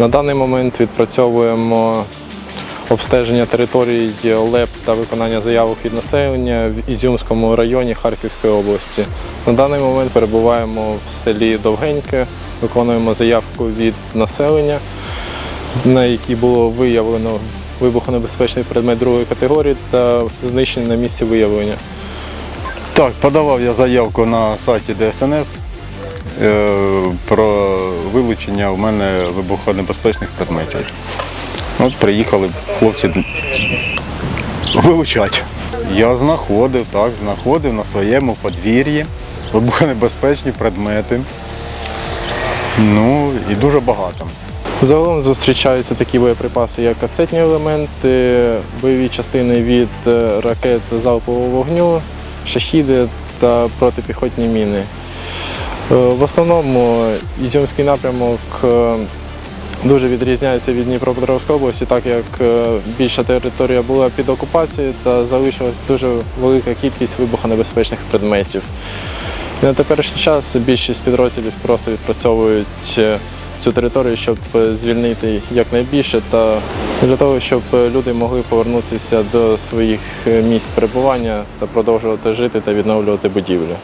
На даний момент відпрацьовуємо обстеження територій ЛЕП та виконання заявок від населення в Ізюмському районі Харківської області. На даний момент перебуваємо в селі Довгеньке, виконуємо заявку від населення, на якій було виявлено вибухонебезпечний предмет другої категорії та знищений на місці виявлення. Так, подавав я заявку на сайті ДСНС про вилучення у мене вибухонебезпечних предметів. От приїхали хлопці вилучати. Я знаходив, так, знаходив на своєму подвір'ї вибухонебезпечні предмети. Ну і дуже багато. Загалом зустрічаються такі боєприпаси, як касетні елементи, бойові частини від е, ракет залпового вогню, шахіди та протипіхотні міни. Е, В основному Ізюмський напрямок е, дуже відрізняється від Дніпропетровської області, так як е, більша територія була під окупацією та залишилась дуже велика кількість вибухонебезпечних предметів. І на теперішній час більшість підрозділів просто відпрацьовують е, цю територію, щоб е, звільнити якнайбільше та для того, щоб е, люди могли повернутися до своїх е, місць перебування та продовжувати жити та відновлювати будівлю.